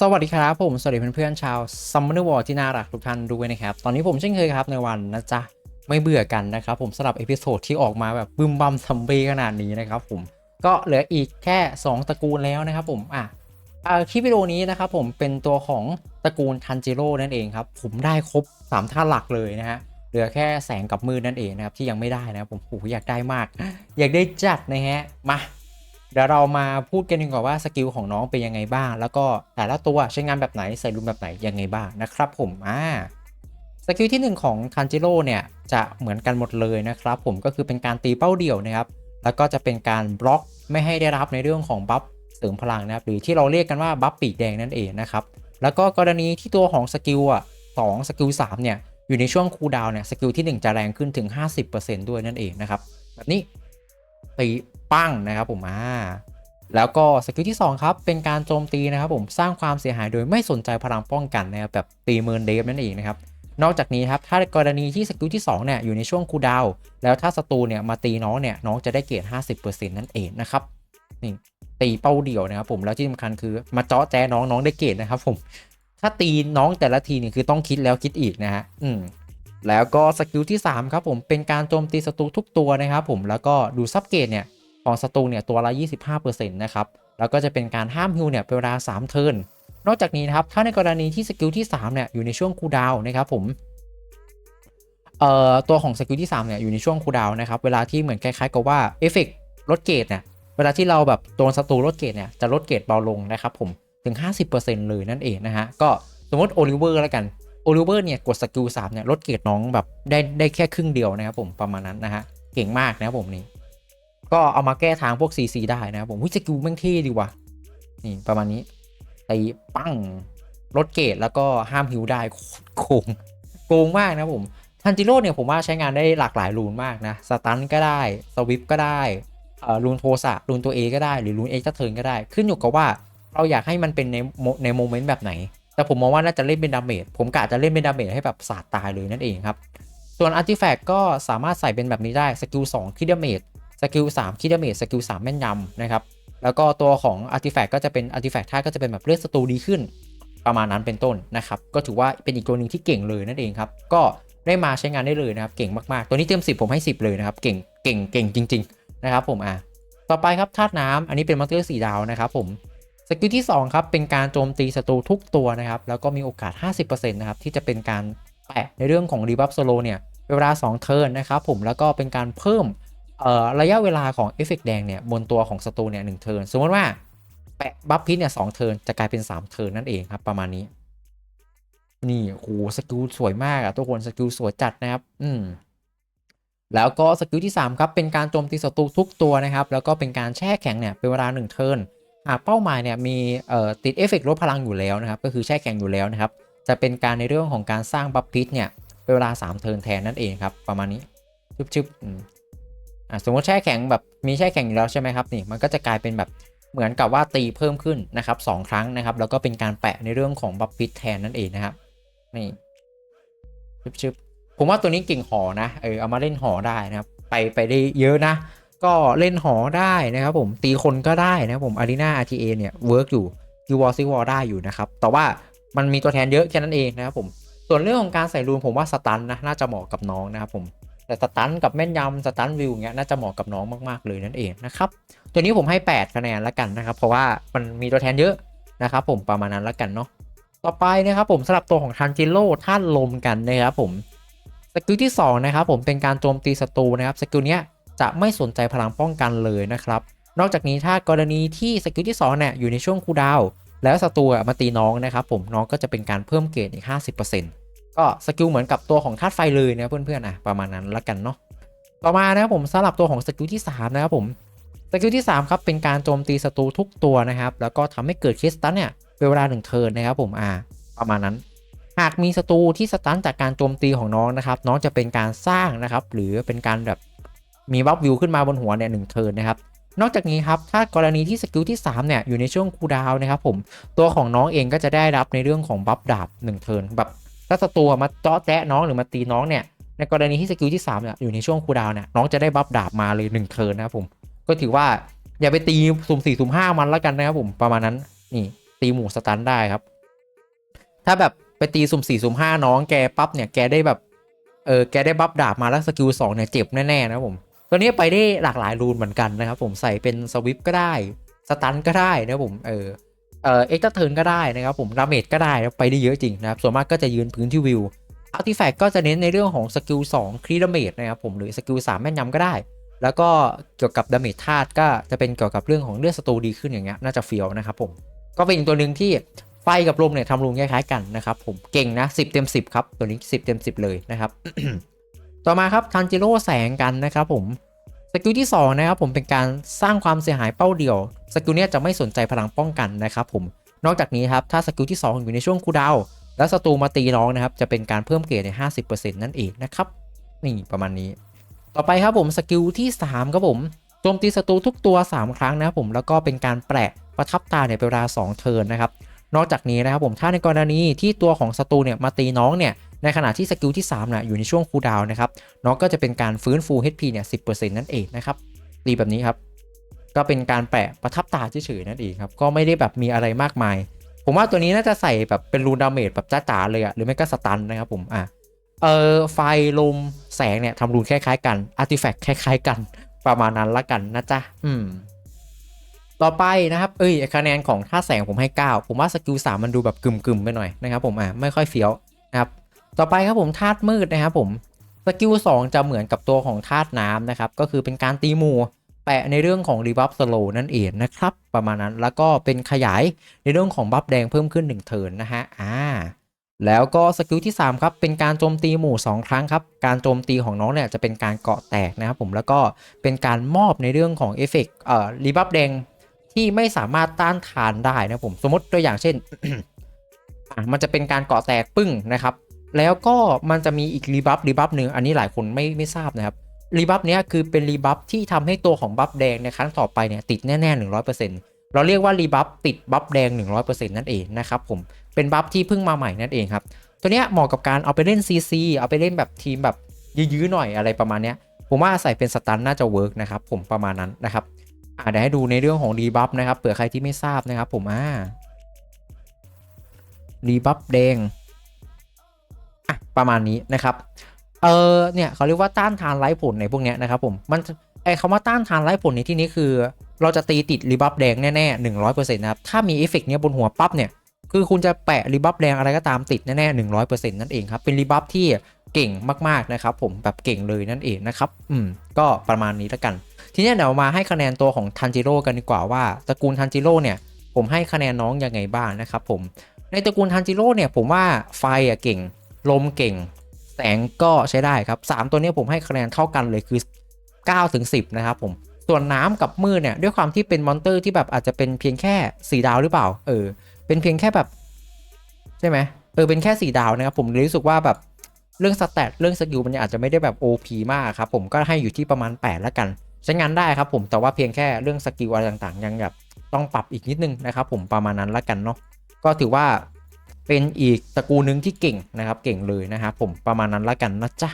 สวัสดีครับผม สวัสดีเพื่อนๆชาว Summoner War ที่น่ารักทุกท่านด้วยนะครับ ตอนนี้ผมเช่นเคยครับในวันนะจ๊ะ ไม่เบื่อกันนะครับผมสำหรับเอพิโซดที่ออกมาแบบบึมบัมซัมเบขนาดนี้นะครับผมก็เหลืออีกแค่ 2 ตระกูลแล้วนะครับผมอะอ่าคลิปวิดีโอนี้นะครับผมเป็นตัวของตระกูลทันจิโร่นั่นเองครับ ผมได้ครบ 3 ท่าหลักเลยนะฮะเหลือแค่แสงกับมือนั่นเองนะครับที่ยังไม่ได้นะครับผมโอ้อยากได้มาก อยากได้จัดนะฮะมา เดี๋ยวเรามาพูดกันดีกว่าว่าสกิลของน้องเป็นยังไงบ้าง แล้วก็แต่ละตัวใช้งานแบบไหนใส่รูมแบบไหนยังไงบ้างนะครับผมอ่าสกิลที่ 1 ของคันจิโร่เนี่ยจะเหมือนกันหมดเลยนะครับผมก็คือเป็นการตีเป้าเดี่ยวนะครับ แล้วก็จะเป็นการบล็อกไม่ให้ได้รับในเรื่องของบัฟเสริมพลังนะครับหรือที่เราเรียกกันว่าบัฟปีกแดงนั่นเองนะครับแล้วก็กรณีที่ตัวของสกิลอะสองสกิลสามเนี่ยอยู่ในช่วงคูลดาวน์เนี่ยสกิลที่ 1 จะแรงขึ้นถึง 50%ด้วยนั่นเองนะครับแบบนี้ตี ปั้งนะครับผมอ่าแล้วก็สกิลที่ 2 ครับ เป็นการโจมตีนะครับผมสร้างความเสียหายโดยไม่สนใจพลังป้องกันนะครับแบบตีเมินเดฟนั่นเองนะครับนอกจากนี้ครับถ้ากรณีที่สกิลที่2เนี่ยอยู่ในช่วงคูดาวแล้วถ้าศัตรูเนี่ยมาตีน้องเนี่ยน้องจะได้เกรด50%นั่นเองนะครับนี่ตีเป้าเดี่ยวนะครับผมแล้วที่สำคัญคือมาเจาะแจ้น้องน้องได้เกรดนะครับผมถ้าตีน้องแต่ละทีเนี่ยคือต้องคิดแล้วคิดอีกนะฮะอืมแล้วก็สกิลที่3ครับผมเป็นการโจมตีศัตรูทุกตัวนะครับผมแล้วก็ดูซับเกรดเนี่ย ของศัตรูเนี่ยตัวละ 25%นะครับ แล้วก็จะเป็นการห้ามฮิวเนี่ยเป็นเวลา 3 เทิร์น นอกจากนี้นะครับ ถ้าในกรณีที่สกิลที่3เนี่ยอยู่ในช่วงคูดาวนะครับผมเอ่อตัวของสกิลที่3เนี่ยอยู่ในช่วงคูดาวน์นะครับ เวลาที่เหมือนคล้ายๆกับว่าเอฟเฟกต์ลดเกรดเนี่ยเวลาที่เราแบบโดนศัตรูลดเกรดเนี่ยจะลดเกรดเบาลงนะครับผมถึง 50%เลยนั่นเองนะฮะก็สมมติโอลิเวอร์แล้วกันโอลิเวอร์เนี่ยกดสกิล3เนี่ยลดเกรดน้องแบบได้ได้แค่ครึ่งเดียวนะครับผมประมาณนั้นนะฮะเก่งมากนะครับผมนี่ ก็เอามาแก้ทางพวก CC ได้นะครับผมวิสกิลแม่งเท่ดีว่ะนี่ประมาณนี้ตีปั้งลดเกรดแล้วก็ห้ามฮิวได้โกงโกงมากนะผมทันจิโร่เนี่ยผมว่าใช้งานได้หลากหลายรูนมากนะสตันก็ได้สวิปก็ได้รูนโทสะรูนตัว A ก็ได้หรือรูนเอ็กซ์เทิร์นก็ได้ ขึ้นอยู่กับว่าเราอยากให้มันเป็นในในโมเมนต์แบบไหน แต่ผมมองว่าน่าจะเล่นเป็นดาเมจผมกะจะเล่นเป็นดาเมจให้แบบสาดตายเลยนั่นเองครับ ส่วนอาร์ติแฟกต์ก็สามารถใส่เป็นแบบนี้ได้สกิล2คิดดาเมจ สกิล3คิดดาเมจสกิล3แม่นยำนะครับ แล้วก็ตัวของอาร์ติแฟกต์ก็จะเป็นอาร์ติแฟกต์ท่าก็จะเป็นแบบเลือดศัตรูดีขึ้น ประมาณนั้นเป็นต้นนะครับ ก็ถือว่าเป็นอีกตัวหนึ่งที่เก่งเลยนั่นเองครับ ก็ได้มาใช้งานได้เลยนะครับ เก่งมากๆ ตัวนี้เต็ม 10 ผมให้ 10 เลยนะครับ เก่ง เก่ง เก่งจริง ๆ นะครับผมอะต่อไปครับธาตุน้ำอันนี้เป็นมอนเตอร์สีดาวนะครับผมสกิลที่2ครับเป็นการโจมตีศัตรูทุกตัวนะครับ แล้วก็มีโอกาส 50%นะครับที่จะเป็นการแปะในเรื่องของรีบัฟโซโลเนี่ยเวลา 2 เทิร์นนะครับผมแล้วก็เป็นการเพิ่มเอ่ ระยะเวลาของเอฟเฟกแดงเนี่ยบนตัวของศัตรูเนี่ยหนึ่งเทิร์นสมมติว่าแปะบัฟพิษเนี่ยสองเทิร์นจะกลายเป็น 3 เทิร์นนั่นเองครับประมาณนี้ นี่โหสกิลสวยมากอะทุกคนสกิลสวยจัดนะครับ อืมแล้วก็สกิลที่ 3 ครับ เป็นการโจมตีศัตรูทุกตัวนะครับ แล้วก็เป็นการแช่แข็งเนี่ยเป็นเวลา 1 เทิร์นหากเป้าหมายเนี่ยมีเอ่อติดเอฟเฟกลดพลังอยู่แล้วนะครับ ก็คือแช่แข็งอยู่แล้วนะครับ จะเป็นการในเรื่องของการสร้างบัฟพิษเนี่ยเป็นเวลา 3 เทิร์นแทนนั่นเองครับ ประมาณนี้ชึบๆอืม อะสมมติแช่แข็งแบบมีแช่แข็งอยู่แล้วใช่ไหมครับนี่มันก็จะกลายเป็นแบบเหมือนกับว่าตีเพิ่มขึ้นนะครับสองครั้งนะครับ แล้วก็เป็นการแปะในเรื่องของบัฟฟิตแทนนั่นเองนะครับนี่ชึบๆผมว่าตัวนี้เก่งหอนะเออเอามาเล่นหอได้นะครับ ไปไปได้เยอะนะ ก็เล่นหอได้นะครับผมตีคนก็ได้นะครับผมอารีนา RTA เนี่ยเวิร์กอยู่คิววอลซิวอลได้อยู่นะครับ แต่ว่ามันมีตัวแทนเยอะแค่นั้นเองนะครับผมส่วนเรื่องของการใส่รูนผมว่าสตันนะน่าจะเหมาะกับน้องนะครับผม แต่สตันกับแม่นยำสตันวิวเงี้ยน่าจะเหมาะกับน้องมากๆเลยนั่นเองนะครับตัวนี้ผมให้ 8 คะแนนแล้วกันนะครับ เพราะว่ามันมีตัวแทนเยอะนะครับผมประมาณนั้นแล้วกันเนาะต่อไปนะครับผมสำหรับตัวของทันจิโร่ธาตุลมกันนะครับผมสกิลที่2นะครับผมเป็นการโจมตีศัตรูนะครับสกิลเนี้ยจะไม่สนใจพลังป้องกันเลยนะครับนอกจากนี้ถ้ากรณีที่สกิลที่2เนี่ยอยู่ในช่วงคูดาวแล้วศัตรูมาตีน้องนะครับผมน้องก็จะเป็นการเพิ่มเกรดอีก 50% ก็สกิลเหมือนกับตัวของธาตุไฟเลยนะเพื่อนๆอะประมาณนั้นละกันเนาะต่อมานะครับผมสำหรับตัวของสกิลที่3นะครับผมสกิลที่3ครับเป็นการโจมตีศัตรูทุกตัวนะครับแล้วก็ทำให้เกิดเคสตันเนี่ยเป็นเวลาหนึ่งเทิร์นนะครับผมอ่าประมาณนั้น หากมีศัตรูที่สตันจากการโจมตีของน้องนะครับ น้องจะเป็นการสร้างนะครับหรือเป็นการแบบมีบัฟวิวขึ้นมาบนหัวเนี่ยหนึ่งเทิร์นนะครับนอกจากนี้ครับถ้ากรณีที่สกิลที่3เนี่ยอยู่ในช่วงคูดาวน์นะครับผมตัวของน้องเองก็จะได้รับในเรื่องของบัฟดาบ1เทิร์นแบบ ถ้าศัตรูมาเจาะแจ๊ะน้องหรือมาตีน้องเนี่ยในกรณีที่สกิลที่3เนี่ยอยู่ในช่วงคูดาวน์เนี่ยน้องจะได้บัฟดาบมาเลย1เทิร์นนะครับผมก็ถือว่าอย่าไปตีสุ่ม4สุ่ม5มันแล้วกันนะครับผมประมาณนั้นนี่ตีหมู่สตันได้ครับ ถ้าแบบไปตีสุ่มสี่สุ่มห้าน้องแกปั๊บเนี่ยแกได้แบบเออแกได้บัฟดาบมาแล้วสกิลสองเนี่ยเจ็บแน่ๆนะครับผมตัวนี้ไปได้หลากหลายรูนเหมือนกันนะครับผมใส่เป็นสวิปก็ได้สตันก็ได้นะครับผมเออ เออเอ็กซ์เทิร์นก็ได้นะครับผมดาเมจก็ได้นะไปได้เยอะจริงนะครับส่วนมากก็จะยืนพื้นที่วิวอาร์ติแฟกต์ก็จะเน้นในเรื่องของสกิล2ครีดาเมจนะครับผมหรือสกิล3แม่นยำก็ได้ แล้วก็เกี่ยวกับดาเมจธาตุก็จะเป็นเกี่ยวกับเรื่องของเลือดศัตรูดีขึ้นอย่างเงี้ยน่าจะเฟียวนะครับผมก็เป็นอีกตัวหนึ่งที่ไฟกับลมเนี่ยทำรูนคล้ายๆกันนะครับผมเก่งนะ 10 เต็ม 10 ครับ ตัวนี้ 10 เต็ม 10 เลยนะครับ ต่อมาครับทันจิโร่แสงกันนะครับผม สกิลที่2นะครับผมเป็นการสร้างความเสียหายเป้าเดียว สกิลเนี้ยจะไม่สนใจพลังป้องกันนะครับผม นอกจากนี้ครับถ้าสกิลที่ 2 อยู่ในช่วงคูดาวแล้วศัตรูมาตีน้องนะครับจะเป็นการเพิ่มเกรดใน 50%นั่นเองนะครับนี่ประมาณนี้ ต่อไปครับผมสกิลที่3ครับผมโจมตีศัตรูทุกตัว 3 ครั้งนะครับผมแล้วก็เป็นการแปะประทับตาเนี่ยเป็นเวลา 2 เทิร์นนะครับนอกจากนี้นะครับผมถ้าในกรณีที่ตัวของศัตรูเนี่ยมาตีน้องเนี่ย ในขณะที่สกิลที่3น่ะอยู่ในช่วงคูลดาวน์นะครับน้องก็จะเป็นการฟื้นฟู HP เนี่ย10%นั่นเองนะครับตีแบบนี้ครับ ก็เป็นการแปะประทับตาเฉยๆนั่นเองครับ ก็ไม่ได้แบบมีอะไรมากมาย ผมว่าตัวนี้น่าจะใส่แบบเป็นรูนดาเมจแบบจ้าๆเลยอะหรือไม่ก็สตันนะครับผมอะเออไฟลมแสงเนี่ยทำรูนคล้ายๆกันอาร์ติแฟกต์คล้ายๆกัน ประมาณนั้นละกันนะจ๊ะอืมต่อไปนะครับ เอ้ยคะแนนของท่าแสงผมให้ 9 ผมว่าสกิล3มันดูแบบกึ่มๆไปหน่อยนะครับผมอะไม่ค่อยเฟี้ยวนะครับ ต่อไปครับผมธาตุมืดนะครับผมสกิล2จะเหมือนกับตัวของธาตุน้ำนะครับ ก็คือเป็นการตีหมู่แปะในเรื่องของรีบัฟสโลนั่นเองนะครับ ประมาณนั้นแล้วก็เป็นขยายในเรื่องของบัฟแดงเพิ่มขึ้น 1 เทิร์นนะฮะอ่าแล้วก็สกิลที่ 3 ครับ เป็นการโจมตีหมู่ 2 ครั้งครับ การโจมตีของน้องเนี่ยจะเป็นการเกาะแตกนะครับผมแล้วก็เป็นการมอบในเรื่องของเอฟเฟกต์เอ่อรีบัฟแดงที่ไม่สามารถต้านทานได้นะผมสมมติตัวอย่างเช่นอะมันจะเป็นการเกาะแตกปึ้งนะครับ แล้วก็มันจะมีอีกรีบัฟรีบัฟหนึ่งอันนี้หลายคนไม่ไม่ทราบนะครับรีบัฟเนี้ยคือเป็นรีบัฟที่ทำให้ตัวของบัฟแดงในครั้งต่อไปเนี่ยติดแน่ๆ100%เปอร์เซ็นต์เราเรียกว่ารีบัฟติดบัฟแดง 100%นั่นเองนะครับผมเป็นบัฟที่เพิ่งมาใหม่นั่นเองครับ ตัวเนี้ยเหมาะกับการเอาไปเล่น CC เอาไปเล่นแบบทีมแบบยื้อๆหน่อยอะไรประมาณเนี้ยผมว่าใส่เป็นสตันน่าจะเวิร์กนะครับผมประมาณนั้นนะครับอ่าเดี๋ยวให้ดูในเรื่องของรีบัฟนะครับเผื่อใครที่ไม่ทราบนะครับผมอ่ารีบัฟแดง ประมาณนี้นะครับ เออเนี่ยเขาเรียกว่าต้านทานไร้ผลในพวกเนี้ยนะครับผมมันไอคำว่าต้านทานไร้ผลในที่นี้คือ เราจะตีติดรีบัฟแดงแน่ๆหนึ่งร้อยเปอร์เซ็นต์นะครับ ถ้ามีเอฟเฟกต์เนี้ยบนหัวปั๊บเนี่ย คือคุณจะแปะรีบัฟแดงอะไรก็ตามติดแน่ๆหนึ่งร้อยเปอร์เซ็นต์นั่นเองครับ เป็นรีบัฟที่เก่งมากๆนะครับผมแบบเก่งเลยนั่นเองนะครับ อืม ก็ประมาณนี้แล้วกัน ทีนี้เดี๋ยวมาให้คะแนนตัวของทันจิโร่กันดีกว่าว่าตระกูลทันจิโร่เนี่ย ผมให้คะแนนน้องยังไงบ้างนะครับผม ในตระกูลทันจิโร่เนี่ยผมว่าไฟอะเก่ง ลมเก่ง แสงก็ใช้ได้ครับ 3 ตัวนี้ผมให้คะแนนเท่ากันเลยคือ 9 ถึง 10 นะครับผม ส่วนน้ำกับมืดเนี่ย ด้วยความที่เป็นมอนเตอร์ที่แบบอาจจะเป็นเพียงแค่ 4 ดาวหรือเปล่า เออ เป็นเพียงแค่แบบ ใช่ไหมเออ เป็นแค่ 4 ดาวนะครับผมเลยรู้สึกว่าแบบเรื่องสแตทเรื่องสกิลมันอาจจะไม่ได้แบบ OP มากครับผมก็ให้อยู่ที่ประมาณ 8 แล้วกัน ใช้งานได้ครับผมแต่ว่าเพียงแค่เรื่องสกิลอะไรต่างๆ ยังแบบต้องปรับอีกนิดนึงนะครับผมประมาณนั้นและกันเนาะก็ถือว่า เป็นอีกตระกูลหนึ่งที่เก่งนะครับ เก่งเลยนะครับผมประมาณนั้นละกันนะจ๊ะ